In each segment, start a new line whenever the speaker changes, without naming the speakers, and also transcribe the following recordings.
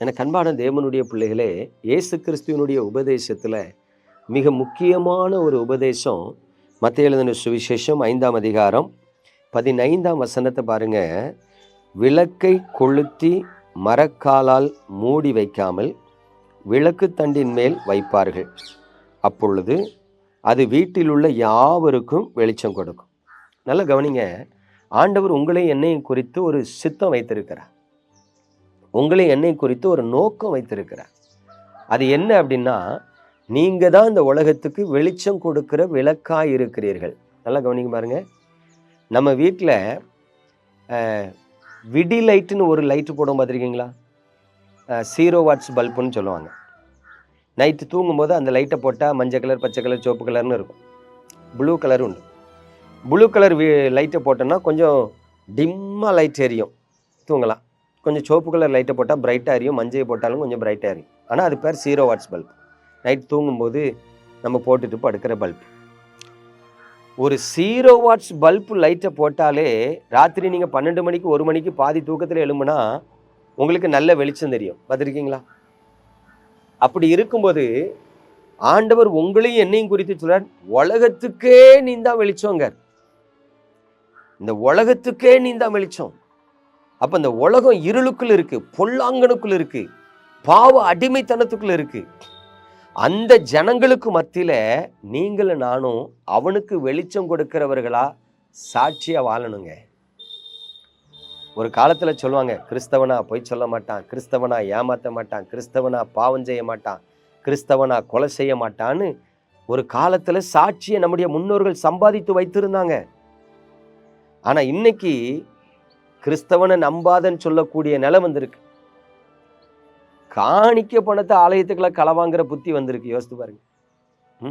எனக்கு அன்பான தேவனுடைய பிள்ளைகளே இயேசு கிறிஸ்துவனுடைய உபதேசத்தில் மிக முக்கியமான ஒரு உபதேசம் மத்திய எழுதின சுவிசேஷம் ஐந்தாம் அதிகாரம் பதினைந்தாம் வசனத்தை பாருங்க. விளக்கை கொளுத்தி மரக்காலால் மூடி வைக்காமல் விளக்கு தண்டின் மேல் வைப்பார்கள். அப்பொழுது அது வீட்டில் உள்ள யாவருக்கும் வெளிச்சம் கொடுக்கும். நல்லா கவனிங்க. ஆண்டவர் உங்களை என்னையும் குறித்து ஒரு சித்தம் வைத்திருக்கிறார். உங்களை என்னை குறித்து ஒரு நோக்கம் வைத்திருக்கிறார். அது என்ன அப்படின்னா நீங்கள் தான் இந்த உலகத்துக்கு வெளிச்சம் கொடுக்கிற விளக்காக இருக்கிறீர்கள். நல்லா கவனிக்க பாருங்க. நம்ம வீட்டில் விடி லைட்டுன்னு ஒரு லைட்டு போடும் பார்த்துருக்கீங்களா? சீரோ வாட்ஸ் பல்புன்னு சொல்லுவாங்க. நைட்டு தூங்கும்போது அந்த லைட்டை போட்டால் மஞ்சள் கலர் பச்சை கலர் சிவப்பு கலர்னு இருக்கும். ப்ளூ கலர் உண்டு. ப்ளூ கலர் லைட்டை போட்டோன்னா கொஞ்சம் டிம்மாக லைட் எரியும். தூங்கலாம். கொஞ்சம் சிவப்பு கலர் லைட்டை போட்டால் பிரைட்டாக எரியும் மஞ்சள் போட்டாலும் கொஞ்சம் பிரைட்டாக எரியும். ஆனால் அது பேர் ஜீரோ வாட்ஸ் பல்ப் நைட் தூங்கும்போது நம்ம போட்டுட்டு படுக்கிற பல்ப் ஒரு ஜீரோ வாட்ஸ் பல்ப் லைட்டை போட்டாலே ராத்திரி நீங்கள் பன்னெண்டு மணிக்கு ஒரு மணிக்கு பாதி தூக்கத்தில் எழும்புனா உங்களுக்கு நல்ல வெளிச்சம் தெரியும். பார்த்துருக்கீங்களா? அப்படி இருக்கும்போது ஆண்டவர் உங்களையும் என்னையும் குறித்து சொல்றார் உலகத்துக்கே நீ தான் வெளிச்சோங்க இந்த உலகத்துக்கே நீ தான் வெளிச்சம். அப்போ இந்த உலகம் இருளுக்குள் இருக்கு பொல்லாங்கனுக்குள் இருக்கு பாவ அடிமைத்தனத்துக்குள்ள இருக்கு. அந்த ஜனங்களுக்கு மத்தியில் நீங்களும் நானும் அவனுக்கு வெளிச்சம் கொடுக்கிறவர்களா சாட்சியாக வாழணுங்க. ஒரு காலத்தில் சொல்லுவாங்க கிறிஸ்தவனா பொய் சொல்ல மாட்டான் கிறிஸ்தவனா ஏமாற்ற மாட்டான் கிறிஸ்தவனா பாவம் செய்ய மாட்டான் கிறிஸ்தவனா கொலை செய்ய மாட்டான்னு ஒரு காலத்தில் சாட்சியை நம்முடைய முன்னோர்கள் சம்பாதித்து வைத்திருந்தாங்க. ஆனால் இன்னைக்கு கிறிஸ்தவனை நம்பாதன்னு சொல்லக்கூடிய நிலை வந்திருக்கு. காணிக்க பணத்தை ஆலயத்துக்குள்ள களவாங்கிற புத்தி வந்திருக்கு. யோசித்து பாருங்க. ம்?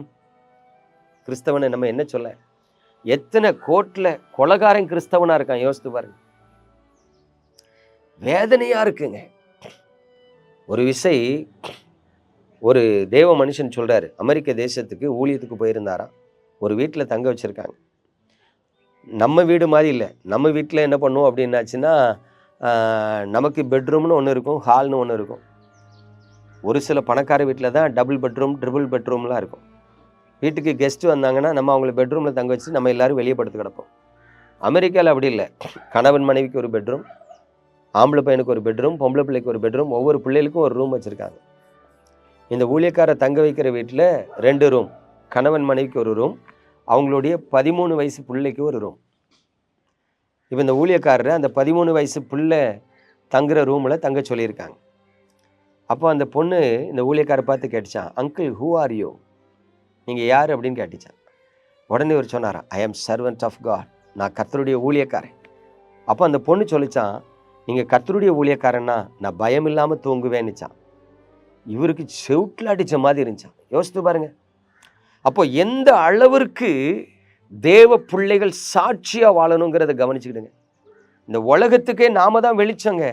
கிறிஸ்தவனை நம்ம என்ன சொல்ல? எத்தனை கோட்டில் கொலகாரன் கிறிஸ்தவனாக இருக்கான்? யோசித்து பாருங்க. வேதனையாக இருக்குங்க. ஒரு விசை ஒரு தேவ மனுஷன் சொல்கிறாரு அமெரிக்க தேசத்துக்கு ஊழியத்துக்கு போயிருந்தாராம். ஒரு வீட்டில் தங்க வச்சிருக்காங்க. நம்ம வீடு மாதிரி இல்லை. நம்ம வீட்டில் என்ன பண்ணுவோம் அப்படின்னாச்சுன்னா நமக்கு பெட்ரூம்னு ஒன்று இருக்கும் ஹால்னு ஒன்று இருக்கும். ஒரு சில பணக்கார வீட்டில் தான் டபுள் பெட்ரூம் ட்ரிபிள் பெட்ரூம்லாம் இருக்கும். வீட்டுக்கு கெஸ்ட்டு வந்தாங்கன்னா நம்ம அவங்கள பெட்ரூமில் தங்க வச்சு நம்ம எல்லாரும் வெளியே படுத்து கிடப்போம். அமெரிக்காவில் அப்படி இல்லை. கணவன் மனைவிக்கு ஒரு பெட்ரூம் ஆம்பளை பையனுக்கு ஒரு பெட்ரூம் பொம்பளை பிள்ளைக்கு ஒரு பெட்ரூம் ஒவ்வொரு பிள்ளைகளுக்கும் ஒரு ரூம் வச்சுருக்காங்க. இந்த ஊழியக்கார தங்க வைக்கிற வீட்டில் ரெண்டு ரூம் கணவன் மனைவிக்கு ஒரு ரூம் அவங்களுடைய பதிமூணு வயசு பிள்ளைக்கு ஒரு ரூம் இப்போ இந்த ஊழியக்காரர் அந்த பதிமூணு வயசு பிள்ளை தங்குற ரூமில் தங்க சொல்லியிருக்காங்க. அப்போ அந்த பொண்ணு இந்த ஊழியக்காரை பார்த்து கேட்டுச்சான் அங்கிள் ஹூ ஆர் யூ நீங்கள் யார் அப்படின்னு கேட்டுச்சான் உடனே ஒரு சொன்னாராம் ஐ ஆம் சர்வன்ட் ஆஃப் காட் நான் கர்த்தருடைய ஊழியக்காரன். அப்போ அந்த பொண்ணு சொல்லிச்சான் நீங்கள் கத்தருடைய ஊழியக்காரன்னா நான் பயம் இல்லாமல் தூங்குவேன்னுச்சான் இவருக்கு செவுட்டில் அடித்த மாதிரி இருந்துச்சான் யோசித்து பாருங்கள் அப்போ எந்த அளவிற்கு தேவ பிள்ளைகள் சாட்சியாக வாழணுங்கிறத கவனிச்சுக்கிடுங்க. இந்த உலகத்துக்கே நாம தான் வெளிச்சங்க.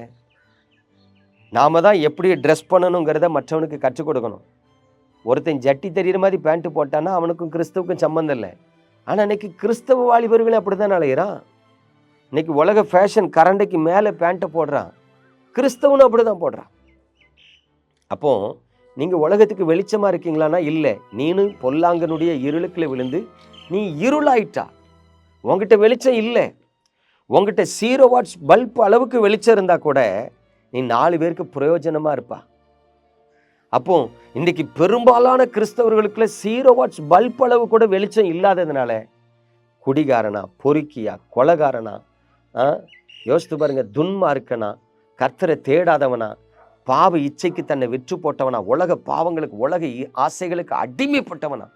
நாம தான் எப்படி ட்ரெஸ் பண்ணணுங்கிறத மற்றவனுக்கு கற்றுக் கொடுக்கணும். ஒருத்தன் ஜட்டி தெரியுற மாதிரி பேண்ட்டு போட்டான்னா அவனுக்கும் கிறிஸ்துவுக்கும் சம்மந்தம் இல்லை. ஆனால் இன்னைக்கு கிறிஸ்தவ வாலிபர்கள் அப்படி தான் அலையிறான்? இன்னைக்கு உலக ஃபேஷன் கரண்டைக்கு மேலே பேண்ட்டை போடுறான். கிறிஸ்தவனும் அப்படி தான் போடுறான். அப்போது நீங்கள் உலகத்துக்கு வெளிச்சமாக இருக்கீங்களான்னா இல்லை. நீனும் பொல்லாங்கனுடைய இருளுக்கில் விழுந்து நீ இருளாயிட்டா. உங்ககிட்ட வெளிச்சம் இல்லை. உங்ககிட்ட சீரோ வாட்ஸ் பல்ப் அளவுக்கு வெளிச்சம் இருந்தால் கூட நீ நாலு பேருக்கு பிரயோஜனமாக இருப்பா. அப்போ இன்றைக்கி பெரும்பாலான கிறிஸ்தவர்களுக்குள்ள சீரோ வாட்ஸ் பல்ப் அளவு கூட வெளிச்சம் இல்லாததுனால குடிகாரனா பொறுக்கியா கொலகாரனா ஆ? யோசித்து பாருங்க துன்மார்க்கனா கர்த்தரை தேடாதவனா பாவ இச்சைக்கு தன்னை விற்று போட்டவனா உலக பாவங்களுக்கு உலக இ- ஆசைகளுக்கு அடிமைப்பட்டவனா.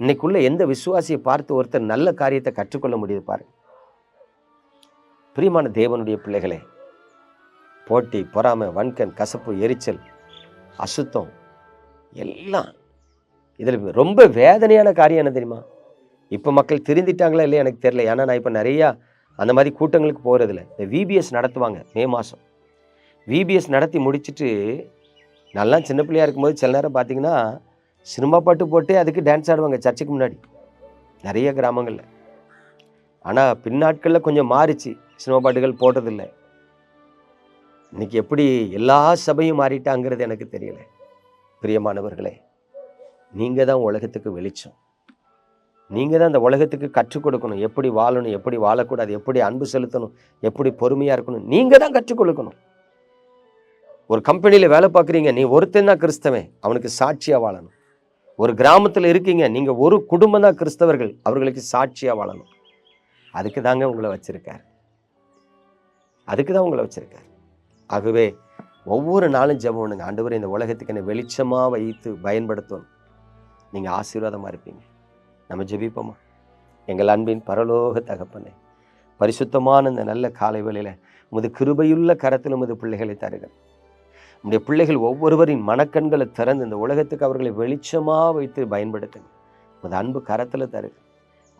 இன்னைக்குள்ள எந்த விசுவாசியை பார்த்து ஒருத்தர் நல்ல காரியத்தை கற்றுக்கொள்ள முடியுது பாரு. பிரியமான தேவனுடைய பிள்ளைகளே போட்டி பொறாமை வன்கண் கசப்பு எரிச்சல் அசுத்தம் எல்லாம் இதில் ரொம்ப வேதனையான காரியம் என்ன தெரியுமா? இப்போ மக்கள் திருந்திட்டாங்களா இல்லையா எனக்கு தெரியல. ஏன்னா நான் இப்போ நிறையா அந்த மாதிரி கூட்டங்களுக்கு போகிறதில்ல இந்த விபிஎஸ் நடத்துவாங்க மே மாதம் விபிஎஸ் நடத்தி முடிச்சுட்டு நல்லா சின்ன பிள்ளையா இருக்கும்போது சில நேரம் பார்த்தீங்கன்னா சினிமா பாட்டு போட்டு அதுக்கு டான்ஸ் ஆடுவாங்க சர்ச்சுக்கு முன்னாடி. நிறைய கிராமங்களில். ஆனால் பின்னாட்களில் கொஞ்சம் மாறிச்சு. சினிமா பாட்டுகள் போட்டதில்லை. இன்றைக்கி எப்படி எல்லா சபையும் மாறிட்டாங்கிறது எனக்கு தெரியல. பிரியமானவர்களே நீங்கள் தான் உலகத்துக்கு வெளிச்சம். நீங்கள் தான் அந்த உலகத்துக்கு கற்றுக் கொடுக்கணும். எப்படி வாழணும் எப்படி வாழக்கூடாது எப்படி அன்பு செலுத்தணும் எப்படி பொறுமையாக இருக்கணும். நீங்கள் தான் கற்றுக் கொடுக்கணும். ஒரு கம்பெனியில் வேலை பார்க்குறீங்க நீ ஒருத்தன் தான் கிறிஸ்தவன் அவனுக்கு சாட்சியாக வாழணும். ஒரு கிராமத்தில் இருக்கீங்க நீங்கள் ஒரு குடும்பம் தான் கிறிஸ்தவர்கள் அவர்களுக்கு சாட்சியாக வாழணும். அதுக்கு தாங்க உங்களை வச்சுருக்கார். அதுக்கு தான் உங்களை வச்சுருக்கார். ஆகவே ஒவ்வொரு நாளும் ஜெபம் பண்ணுங்க. இந்த உலகத்துக்கு என்னை வெளிச்சமாக வைத்து பயன்படுத்தணும். நீங்கள் ஆசீர்வாதமாக இருப்பீங்க. நம்ம ஜெபிப்போமா? எங்கள் அன்பின் பரலோக தகப்பனே பரிசுத்தமான இந்த நல்ல காலை வேளையில் உமது கிருபையுள்ள கரத்தில் உமது பிள்ளைகளை தருகிறேன் உம்முடைய பிள்ளைகள் ஒவ்வொருவரின் மனக்கண்களை திறந்து இந்த உலகத்துக்கு அவர்களை வெளிச்சமாக வைத்து பயன்படுத்துங்க. உமது அன்பு கரத்தில் தருங்க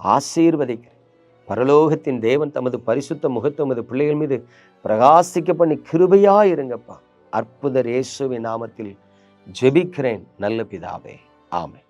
ஆசீர்வதிக்கிறேன். பரலோகத்தின் தேவன் தமது பரிசுத்த முகத்தை உமது பிள்ளைகள் மீது பிரகாசிக்க பண்ணி கிருபையா இருங்கப்பா. அற்புத ரேசுவின் நாமத்தில் ஜெபிக்கிறேன். நல்ல பிதாவே. ஆமென்.